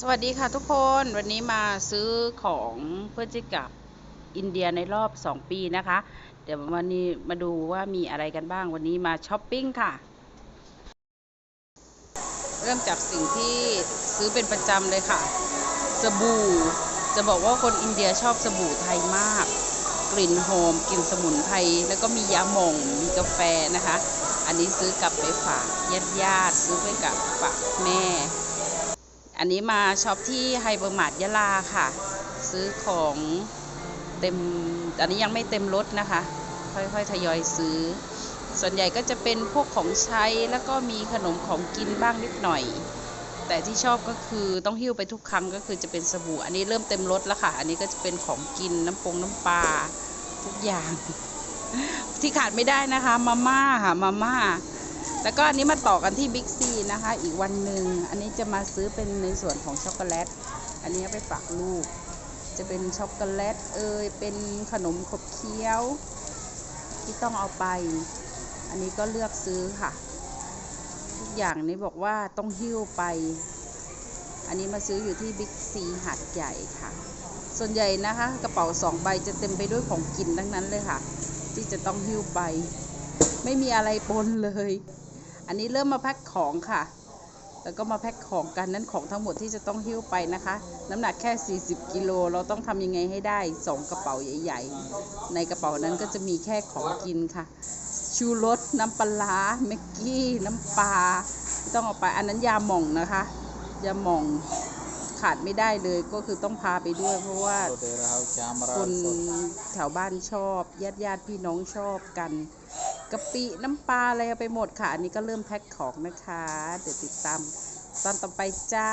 สวัสดีค่ะทุกคนวันนี้มาซื้อของเพื่อจะกลับอินเดียในรอบ 2 ปีนะคะ เดี๋ยววันนี้มาดูว่ามีอะไรกันบ้างวันนี้มาช้อปปิ้งค่ะ เริ่มจากสิ่งที่ซื้อเป็นประจำเลยค่ะ สบู่จะบอกว่าคนอินเดียชอบสบู่ไทยมาก กลิ่นหอมกลิ่นสมุนไพรแล้วก็มียาหม่องมีกาแฟนะคะ อันนี้ซื้อกลับไปฝากญาติญาติๆซื้อไปกับฝากแม่ อันนี้มาช็อปที่ไฮเปอร์มาร์ทยะลาค่ะ ซื้อของเต็ม อันนี้ยังไม่เต็มรถนะคะ ค่อยๆ ทยอยซื้อ ส่วนใหญ่ก็จะเป็นพวกของใช้แล้วก็มีขนมของกินบ้างนิดหน่อย แต่ที่ชอบก็คือต้องหิ้วไปทุกครั้งก็คือจะเป็นสบู่ อันนี้เริ่มเต็มรถแล้วค่ะ อันนี้ก็จะเป็นของกินน้ำปงน้ำปลาทุกอย่าง ที่ขาดไม่ได้นะคะมาม่าค่ะมาม่า แล้วก็อันนี้มาต่อกันที่บิ๊กซีนะคะ อีกวันหนึ่งอันนี้จะมาซื้อเป็นในส่วนของช็อกโกแลต อันนี้ไปฝากลูก จะเป็นช็อกโกแลตเอยเป็นขนมขบเคี้ยว ที่ต้องเอาไป อันนี้ก็เลือกซื้อค่ะ ทุกอย่างนี้บอกว่าต้องหิ้วไป อันนี้มาซื้ออยู่ที่บิ๊กซีหาดใหญ่ค่ะ ส่วนใหญ่นะคะ กระเป๋าสองใบจะเต็มไปด้วยของกินทั้งนั้นเลยค่ะ ที่จะต้องหิ้วไป ไม่มีอะไรปนเลย อันนี้เริ่มมาแพ็คของค่ะ แล้วก็มาแพ็คของกันนั่นของทั้งหมดที่จะต้องหิ้วไปนะคะ น้ำหนักแค่ 40 กิโลเราต้องทำยังไงให้ได้ 2 กระเป๋าใหญ่ ๆ ในกระเป๋านั้นก็จะมีแค่ของกินค่ะ ชูรสน้ำปลาเมกกี้ น้ำปลาต้องเอาไปอันนั้นยาหม่องนะคะ ยาหม่องขาดไม่ได้เลยก็คือต้องพาไปด้วย เพราะว่าคนแถวบ้านชอบญาติญาติพี่น้องชอบกัน กะปิน้ำปลาอะไรไปหมดค่ะ อันนี้ก็เริ่มแพ็คของนะคะ เดี๋ยวติดตามตอนต่อไปจ้า